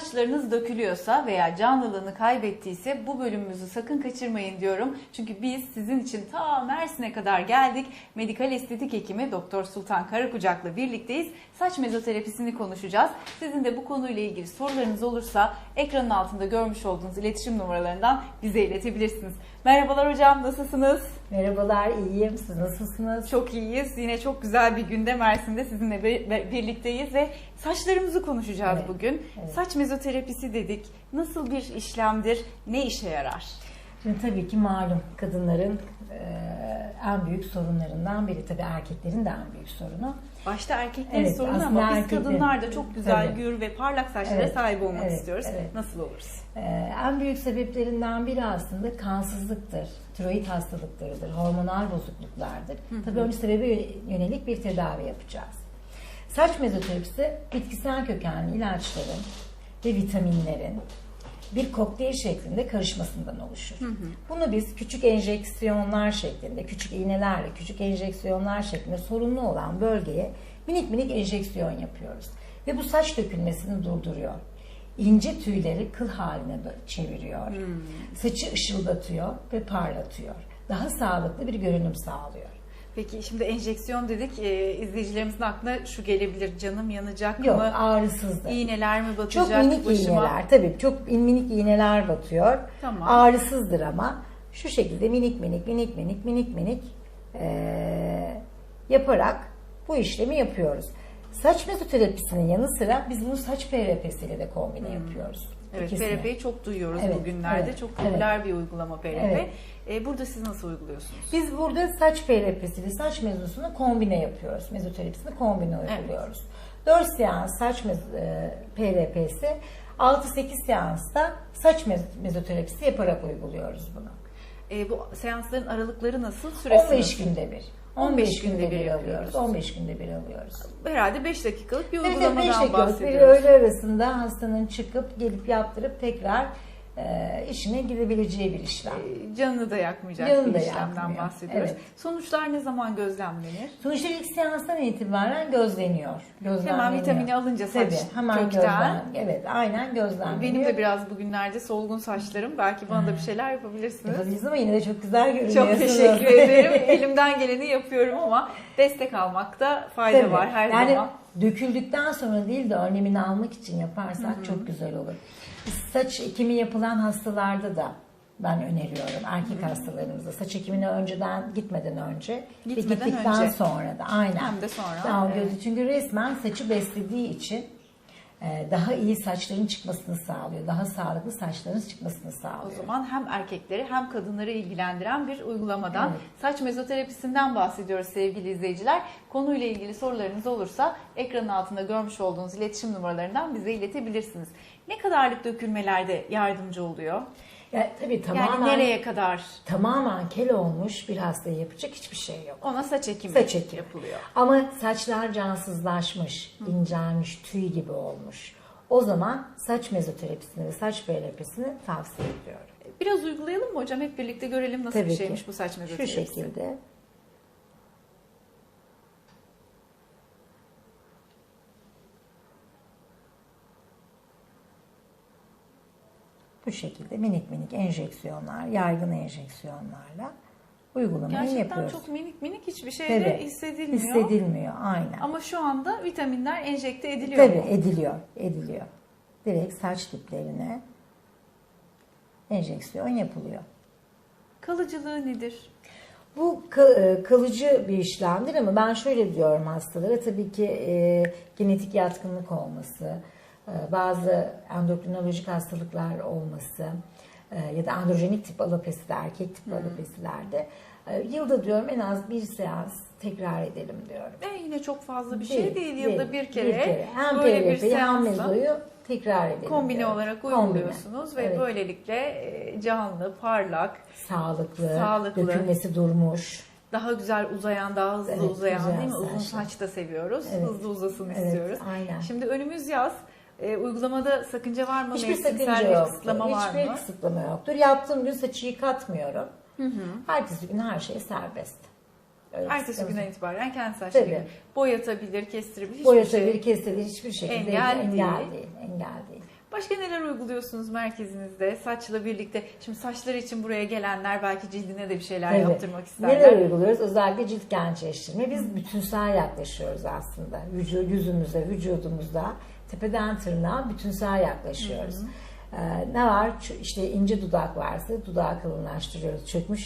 Saçlarınız dökülüyorsa veya canlılığını kaybettiyse bu bölümümüzü sakın kaçırmayın diyorum. Çünkü biz sizin için ta Mersin'e kadar geldik. Medikal estetik hekimi Doktor Sultan Karakucak'la birlikteyiz. Saç mezoterapisini konuşacağız. Sizin de bu konuyla ilgili sorularınız olursa ekranın altında görmüş olduğunuz iletişim numaralarından bize iletebilirsiniz. Merhabalar hocam nasılsınız? Merhabalar, iyiyim. Siz nasılsınız? Çok iyiyiz. Yine çok güzel bir günde Mersin'de sizinle bir- bir- birlikteyiz ve saçlarımızı konuşacağız Evet, bugün. evet. Saç mezoterapisi dedik. Nasıl bir işlemdir? Ne işe yarar? Şimdi tabii ki malum kadınların e, en büyük sorunlarından biri. Tabii erkeklerin de en büyük sorunu. Başta erkeklerin Evet, sorunu ama biz erkeklerin. kadınlar da çok güzel, Tabii. gür ve parlak saçlara Evet, sahip olmak evet, istiyoruz. evet. Nasıl oluruz? E, en büyük sebeplerinden biri aslında kansızlıktır, tiroid hastalıklarıdır, hormonal bozukluklardır. Tabii onun sebebi yönelik bir tedavi yapacağız. Saç mezoterapisi bitkisel kökenli ilaçların ve vitaminlerin bir kokteyl şeklinde karışmasından oluşur. Bunu biz küçük enjeksiyonlar şeklinde, küçük iğnelerle, küçük enjeksiyonlar şeklinde sorunlu olan bölgeye minik minik enjeksiyon yapıyoruz. Ve bu saç dökülmesini durduruyor. İnce tüyleri kıl haline çeviriyor. Saçı ışıldatıyor ve parlatıyor. Daha sağlıklı bir görünüm sağlıyor. Peki şimdi enjeksiyon dedik. Ee, izleyicilerimizin aklına şu gelebilir. Canım yanacak Yok mı? ağrısızdır. İğneler mi Çok batacak minik başıma? iğneler tabii çok minik iğneler batıyor. Tamam. Ağrısızdır ama şu şekilde minik minik minik minik minik minik eee, yaparak bu işlemi yapıyoruz. Saç mezoterapisinin yanı sıra biz bunu saç PRP'siyle de kombine yapıyoruz. Evet, İkisini. PRP'yi çok duyuyoruz Evet, bugünlerde. evet, çok popüler bir uygulama PRP. Evet. Ee, burada siz nasıl uyguluyorsunuz? Biz burada saç PRP'siyle saç mezosunu kombine yapıyoruz. Mezoterapisini kombine uyguluyoruz. 4 seans saç e, PRP'si, 6-8 seansta saç mez- mezoterapisi yaparak uyguluyoruz bunu. Ee, bu seansların aralıkları nasıl? Süresi 15 nasıl? günde bir. 15 15 günde bir bir alıyoruz. 15 günde bir alıyoruz. Herhalde 5 dakikalık bir Evet, evet, uygulamadan 5 dakikalık bir bahsediyoruz. öğle arasında hastanın çıkıp gelip yaptırıp tekrar e, işine gidebileceği bir işlem. Ee, Canını da yakmayacak Canını bir da işlemden yakmıyor. bahsediyoruz. Evet. Sonuçlar ne zaman gözlemlenir? Sonuçta ilk seanstan itibaren gözleniyor. gözlemleniyor. Hemen vitamini alınca saç Tabii, hemen kökten. gözlem. Evet, aynen gözlemleniyor. Benim de biraz bugünlerde solgun saçlarım. Belki bana da bir şeyler yapabilirsiniz. Yapabiliriz ama yine de çok güzel görünüyorsunuz. Çok teşekkür ederim. Elimden geleni yapıyorum ama destek almakta fayda Tabii. var her yani zaman. Döküldükten sonra değil de önlemini almak için yaparsak çok güzel olur. Saç ekimi yapılan hastalarda da ben öneriyorum erkek hastalarımıza saç ekimine önceden gitmeden önce Gitmeden ve gittikten önce. sonra da aynen. Hem de sonra, Daha evet. gözü- Çünkü resmen saçı beslediği için daha iyi saçların çıkmasını sağlıyor. Daha sağlıklı saçların çıkmasını O sağlıyor. zaman hem erkekleri hem kadınları ilgilendiren bir uygulamadan Evet. saç mezoterapisinden bahsediyoruz sevgili izleyiciler. Konuyla ilgili sorularınız olursa ekranın altında görmüş olduğunuz iletişim numaralarından bize iletebilirsiniz. Ne kadarlık dökülmelerde yardımcı oluyor? Ya, tabii tamamen, Yani nereye kadar tamamen kel olmuş bir hastaya yapacak hiçbir şey yok. ona saç ekimi Saç ekimi. yapılıyor? Ama saçlar cansızlaşmış, incelmiş, tüy gibi olmuş. O zaman saç mezoterapisini ve saç PRP'sini tavsiye ediyorum. Biraz uygulayalım mı hocam? Hep birlikte görelim nasıl Tabii bir ki. şeymiş bu saç Şu mezoterapisi. şekilde. Bu şekilde minik minik enjeksiyonlar, yaygın enjeksiyonlarla uygulamayı Gerçekten yapıyoruz. çok minik minik hiçbir şey de hissedilmiyor. Hissedilmiyor, aynen. Ama şu anda vitaminler enjekte ediliyor. Tabii mu? ediliyor, ediliyor. Direkt saç diplerine enjeksiyon yapılıyor. Kalıcılığı nedir? Bu e, kalıcı bir işlemdir ama ben şöyle diyorum hastalara tabii ki e, genetik yatkınlık olması, bazı endokrinolojik hastalıklar olması e, ya da androjenik tip alopeside, erkek tip alopesilerde e, yılda diyorum en az bir seans tekrar edelim diyorum. E yine çok fazla bir şey değil. Yılda bir kere, Hem böyle bir PRP'yi hem seansla mezoyu tekrar edelim kombine diyorum. olarak Kombine. uyguluyorsunuz ve Evet. böylelikle e, canlı, parlak, sağlıklı, Sağlıklı. dökülmesi durmuş. daha güzel uzayan, daha hızlı Evet, uzayan değil mi? Uzun saç da seviyoruz. Evet. Hızlı uzasın Evet, istiyoruz. aynen. Şimdi önümüz yaz. E, uygulamada sakınca var mı? Hiçbir Mevsimsel sakınca bir yoktur. kısıtlama var Hiçbir mı? kısıtlama yoktur. Yaptığım gün saçı yıkatmıyorum. Ertesi gün her şey serbest. Öyle Ertesi günden itibaren kendi saçları Tabii. boyatabilir, kestirebilir. hiçbir Boyatabilir, şey. kesilir hiçbir şekilde Engel engel, değil. Engel değil. Başka neler uyguluyorsunuz merkezinizde saçla birlikte? Şimdi saçları için buraya gelenler belki cildine de bir şeyler Evet. yaptırmak isterler. Neler uyguluyoruz? Özellikle cilt gençleştirme. Biz bütünsel yaklaşıyoruz aslında. Vücu, yüzümüze, vücudumuzda tepeden tırnağa bütünsel yaklaşıyoruz. Ee, ne var? İşte ince dudak varsa dudağı kalınlaştırıyoruz. Çökmüş